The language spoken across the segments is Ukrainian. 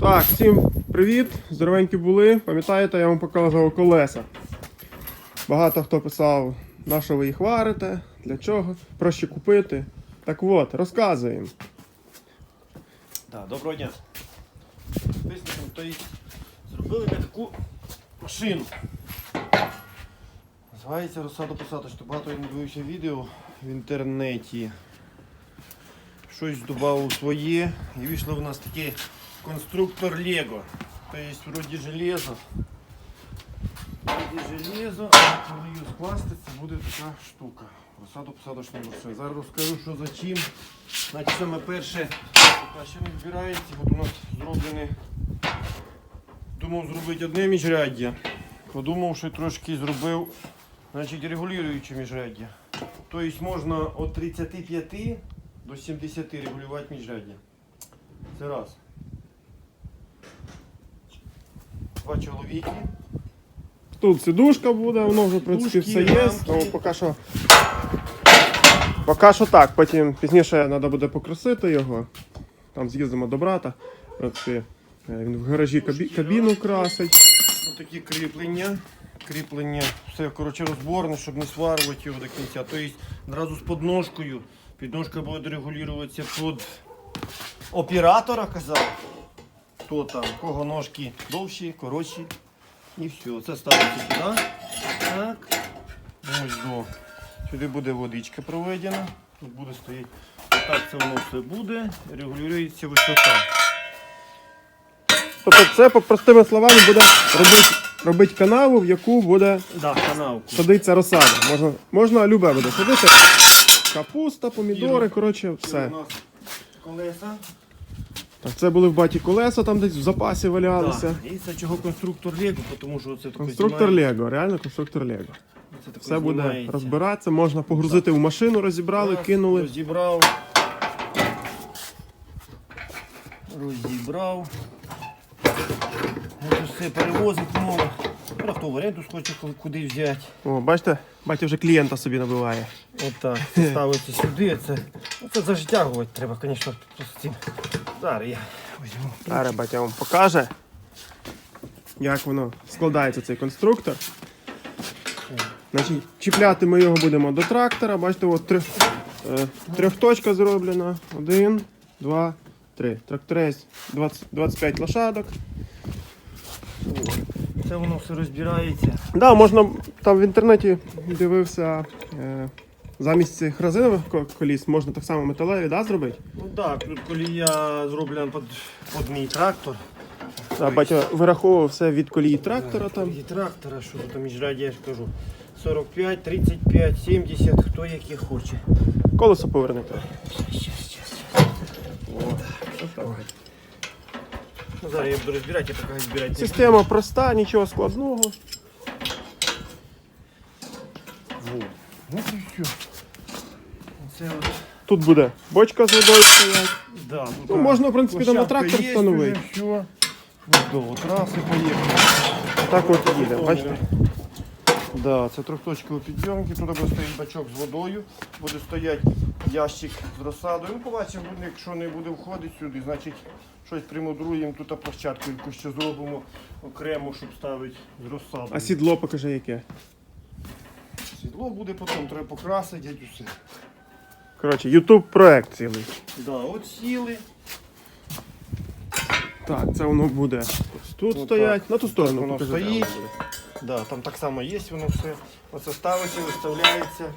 Так, всім привіт! Здоровенькі були. Пам'ятаєте, я вам показував колеса. Багато хто писав, на що ви їх варите, для чого, проще купити. Так от, розказуємо. Да, доброго дня. Підписникам стоїть. Зробили ми таку машину. Називається розсадо-посадочка. Багато я дивився відео в інтернеті. Щось додав своє. І вийшло в нас такий конструктор Лего. Тобто вроді железо. Вроді железо, а коли її скласти, це буде така штука. Розсадо-посадочна машина. Зараз розкажу, що за чим. Значить, саме перше, поки не збирається, от у нас зроблене. Думав зробити одне міжряддя. Подумав, що трошки зробив значить, регулююче міжряддя. Тобто можна від 35 до 70 регулювати міжряддя. Це раз. Два чоловіки. Тут сидушка буде, воно вже в принципі все Сидушки, є. рамки. Тому поки що. Поки що так, потім пізніше треба буде покрасити його. Там з'їздимо до брата. В принципі, е, він в гаражі кабі... кабіну красить. Ось такі кріплення. Кріплення, все коротше розборне, щоб не сварювати його до кінця. Тобто одразу з подножкою. Підножка буде регулюватися під оператора, казав. Хто там, кого ножки довші, коротші. І все. Це ставиться сюди. Так. Ось до. Сюди буде водичка проведена. Тут буде стояти. Так це воно все буде. Регулюється висота. Тобто це, по простими словами, буде робити, робити канаву, в яку буде Да, канавку. садиться розсада. Можна, можна любе буде садити. Капуста, помідори, коротше, все. у нас колеса. Так, це були в баті колеса, там десь в запасі валялися. Да. І це чого конструктор Лего, тому що це Конструктор Лего, реально конструктор Лего. це Все буде знімається. розбиратися, можна погрузити в машину, розібрали, Раз, кинули. Розібрав. Розібрав. Це все перевозить мова. Хто варіанту хоче куди взяти. О, бачите, батя вже клієнта собі набиває. Отак. Це ставиться сюди. Це, ну, це зажтягувати треба, звісно, з цим. Зараз я візьму. Зараз батя вам покаже, як воно складається цей конструктор. Значить, чіпляти ми його будемо до трактора. Бачите, от три, е, трьохточка зроблена. Один, два, три. Тракторець 20, 25 лошадок. Це воно все розбирається. Да, можна там в інтернеті дивився. Е, замість цих резинових коліс можна так само металеві да, зробити. Ну так, тут колія зроблена під, під мій трактор. Да, батя вираховував все від колії трактора там. І трактора, що тут міжраді, я ж кажу. 45, 35, 70, хто яке хоче. Колесо повернете. Щас, щас. Ну, зараз я буду розбирати, я поки збирати. Система проста, нічого складного. Во. Ну і все. Це от, Тут буде бочка з водою стоять. да, тут, Ну, можна, в принципі, там на площадка трактор є встановити. вже, Все. До і поїхали. Так от їде, бачите? Да, це трьохточкові підйомки, тут буде стоїть бачок з водою, буде стояти ящик з розсадою. Ну, побачимо, якщо не буде входити сюди, значить щось примудруємо, тут площадку яку ще зробимо окремо, щоб ставити з розсадою. А сідло покажи яке. Сідло буде потім, треба покрасити, геть усе. Коротше, YouTube проект цілий. Да, от сіли. Так, це воно буде ось тут Ну, стоять. так. На ту сторону Воно покажи. де стоїть. воно буде. Да, там так само є воно все. Оце ставиться, виставляється.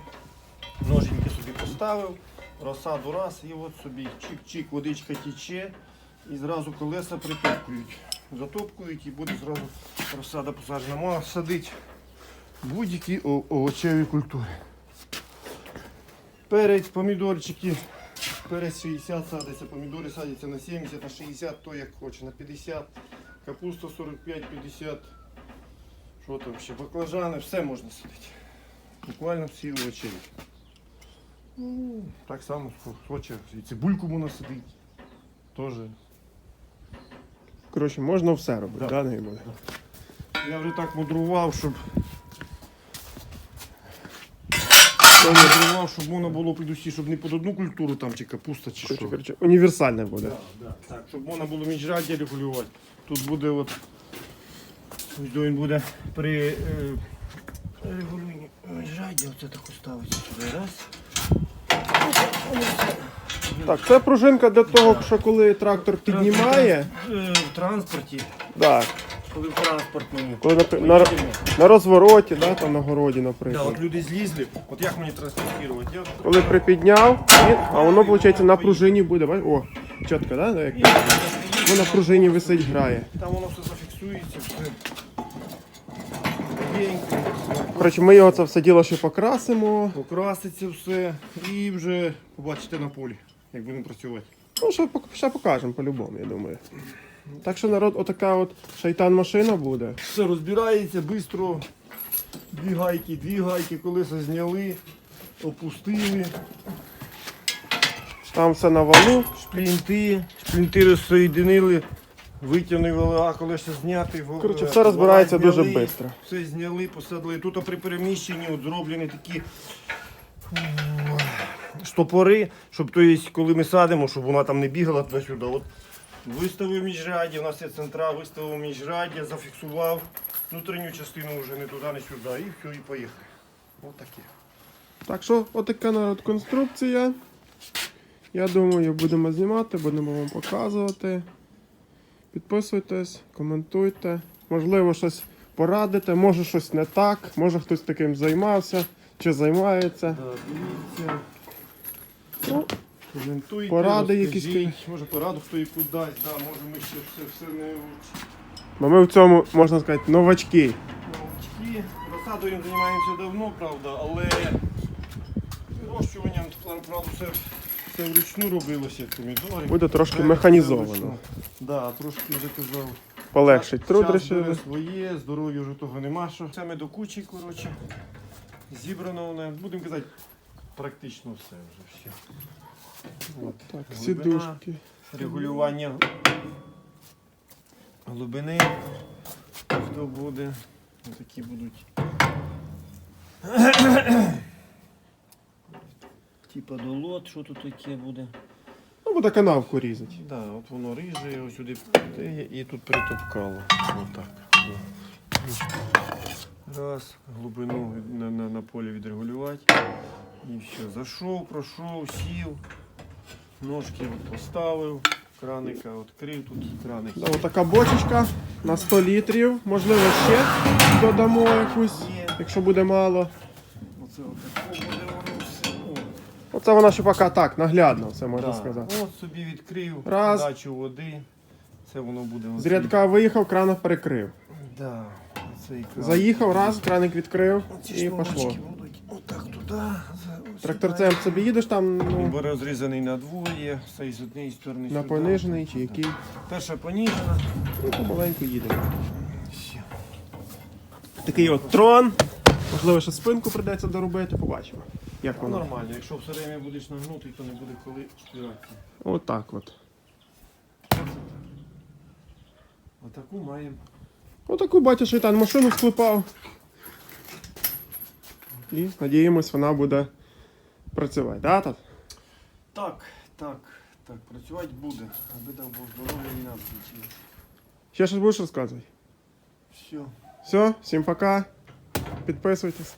Ноженьки собі поставив, розсаду раз і от собі чик-чик, водичка тіче і зразу колеса притопкують. Затопкують і буде зразу розсада посаджена. Можна садити будь-які овочеві культури. Перець, помідорчики. Перець 60 садиться, помідори садяться на 70, на 60, то як хоче, на 50, капуста 45-50. Що там ще? Баклажани, все можна садити. Буквально всі овочі. Ну, так само хоче. І цибульку можна садити. Теж. Коротше, можна все робити, Да. да, не буде. Я вже так мудрував, щоб Зривав, щоб можна було під усі, щоб не під одну культуру там чи капуста, чи що. коротше, універсальне буде. Да, да. Так, щоб можна було міжряддя регулювати. Тут буде от. Ось він буде при е, регулюванні міжряддя. Оце так ставиться сюди. Раз. Так, це пружинка для того, що коли трактор піднімає, Е, В транспорті, да, коли в транспортному. коли на, на, на розвороті, да, там на городі, Да, наприклад. от люди злізли, от як мені транспортувати? Я Коли припідняв, і, а воно, виходить, на пружині буде. бач? О, чітко, да? Як воно на пружині висить, грає. Там воно все зафіксується, все. Коротше, ми його це все діло ще покрасимо. покраситься все і вже побачите на полі, як будемо працювати. Ну, ще, пок- ще покажемо по-любому, я думаю. Так що народ, отака от шайтан машина буде. Все розбирається швидко. Дві гайки, дві гайки, колеса зняли, опустили. Там все на валу. Шплінти, шплінти розсоєдинили, витягнули, а колеса зняти. Коротше, все розбирається вала дуже швидко. Все зняли, посадили. Тут при переміщенні от зроблені такі штопори, щоб то є, коли ми садимо, щоб вона там не бігала туди-сюди. Виставив міжряддя, у нас є центра, виставив міжряддя, зафіксував внутрішню частину вже не туди, не сюди. І все, і поїхали. Ось таке. Так що, отака народ конструкція. Я думаю, будемо знімати, будемо вам показувати. Підписуйтесь, коментуйте. Можливо, щось порадите, може щось не так, може хтось таким займався чи займається. Так, дивіться. Ну, Коментуйте, Поради якісь розкажіть. Може пораду хто і куди, да, може ми ще все, все не бо ми в цьому, можна сказати, новачки. новачки. Розсадою займаємося давно, правда, але вирощуванням, правда, все, все вручну робилося, помідори. Буде трошки Все механізовано. вручну. Да, трошки вже казав. Полегшить труд Час рішили. своє, здоров'я вже того нема. Що. Це ми до кучі, коротше. Зібрано воно, будемо казати, практично все вже. Все. От. Так, Глибина. сідушки. регулювання глибини. Хто буде? Ось такі будуть. Типа долот, що тут таке буде? Ну, буде канавку різати. Да, от воно ріже, ось сюди і тут притопкало. Отак. Раз, глибину на, на, на полі відрегулювати. І все. Зайшов, пройшов, сів, ножки от поставив, краника відкрив, тут краник. Да, отака бочечка на 100 літрів. Можливо, ще додамо якусь, Є. якщо буде мало. Оце отако буде воно все. О, Оце вона ще поки так, наглядно, це можна да. сказати. От собі відкрив, Раз. дачу води. Це воно буде. З рядка виїхав, краник перекрив. Да. Оцей кран. Заїхав, раз, краник відкрив Оці і шнурочки пішло. будуть отак туди. Тракторцем собі їдеш там Він ну, буде розрізаний на двоє, цей з однієї сторони на сюди. понижений чи який. Перша поніжена. І помаленьку їдемо. Такий от трон. Можливо, ще спинку прийдеться доробити, побачимо. Як Ну, воно. нормально, якщо все время будеш нагнутий, то не буде коли спирати. Отак от. Отаку маємо. Отаку батя шайтан машину склепав. І надіємось, вона буде працювати. Да, тат? Так, так, так, працювати буде. Аби дав Бог здоров'я і нам включили. Ще щось будеш розказувати? Все. Все, всім пока. Підписуйтесь.